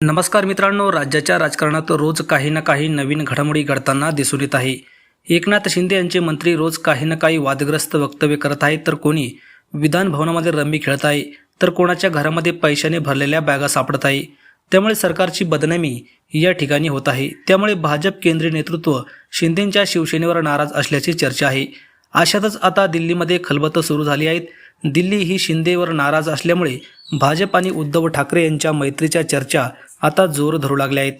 नमस्कार मित्रांनो राज्याच्या राजकारणात रोज काही ना काही नवीन घडामोडी घडताना दिसून येत आहे. एकनाथ शिंदे यांचे मंत्री रोज काही ना काही वादग्रस्त वक्तव्य करत आहेत तर कोणी विधान भवनामध्ये रम्मी खेळत आहे तर कोणाच्या घरामध्ये पैशाने भरलेल्या बॅगा सापडत आहे. त्यामुळे सरकारची बदनामी या ठिकाणी होत आहे. त्यामुळे भाजप केंद्रीय नेतृत्व शिंदेंच्या शिवसेनेवर नाराज असल्याची चर्चा आहे. अशातच आता दिल्लीमध्ये खलबतं सुरू झाली आहेत. दिल्ली ही शिंदेवर नाराज असल्यामुळे भाजप आणि उद्धव ठाकरे यांच्या मैत्रीच्या चर्चा आता जोर धरू लागले आहेत.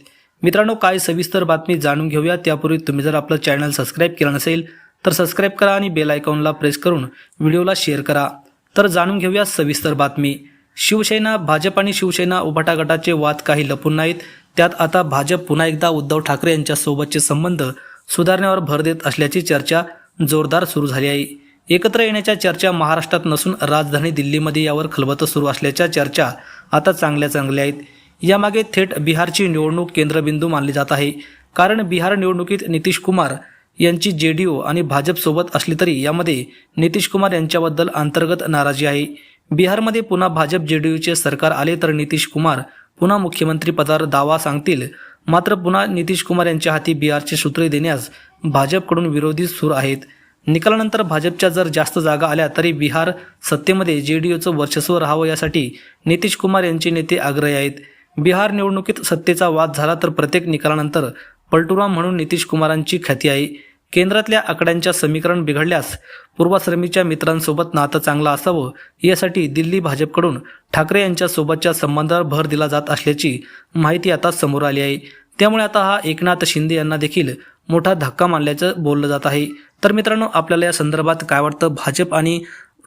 मित्रांनो काय सविस्तर बातमी जाणून घेऊया. त्यापूर्वी तुम्ही जर आपलं चॅनल सबस्क्राईब केलं नसेल तर सबस्क्राईब करा आणि बेल आयकॉनला प्रेस करून व्हिडिओला शेअर करा. तर जाणून घेऊया सविस्तर बातमी. शिवसेना भाजप आणि शिवसेना उभाटा गटाचे वाद काही लपून नाहीत. त्यात आता भाजप पुन्हा एकदा उद्धव ठाकरे यांच्यासोबतचे संबंध सुधारण्यावर भर देत असल्याची चर्चा जोरदार सुरू झाली आहे. एकत्र येण्याच्या चर्चा महाराष्ट्रात नसून राजधानी दिल्लीमध्ये यावर खलबतं सुरू असल्याच्या चर्चा आता चांगल्या चांगल्या आहेत. यामागे थेट बिहारची निवडणूक केंद्रबिंदू मानली जात आहे. कारण बिहार निवडणुकीत नितीश कुमार यांची जे डी ओ आणि भाजपसोबत असली तरी यामध्ये नितीश कुमार यांच्याबद्दल अंतर्गत नाराजी आहे. बिहारमध्ये पुन्हा भाजप जे डी यूचे सरकार आले तर नितीश कुमार पुन्हा मुख्यमंत्री पदावर दावा सांगतील. मात्र पुन्हा नितीश कुमार यांच्या हाती बिहारचे सूत्रे देण्यास भाजपकडून विरोधी सूर आहेत. निकालानंतर भाजपच्या जर जास्त जागा आल्या तरी बिहार सत्तेमध्ये जे डी यूचं वर्चस्व राहावं यासाठी नितीश कुमार यांचे नेते आग्रही आहेत. बिहार निवडणुकीत सत्तेचा वाद झाला तर प्रत्येक निकालानंतर पलटुराम म्हणून नितीश कुमारांची ख्याती आहे. केंद्रातल्या आकड्यांच्या समीकरण बिघडल्यास पूर्वाश्रमीच्या मित्रांसोबत नातं चांगलं असावं यासाठी दिल्ली भाजपकडून ठाकरे यांच्या सोबतच्या संबंधावर भर दिला जात असल्याची माहिती आता समोर आली आहे. त्यामुळे आता हा एकनाथ शिंदे यांना देखील मोठा धक्का मानल्याचं बोललं जात आहे. तर मित्रांनो आपल्याला या संदर्भात काय वाटतं? भाजप आणि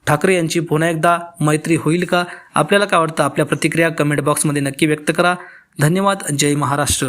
ठाकरे यांची पुन्हा एकदा मैत्री होईल का? आपल्याला काय वाटतं? आपल्या प्रतिक्रिया कमेंट बॉक्समध्ये नक्की व्यक्त करा. धन्यवाद. जय महाराष्ट्र.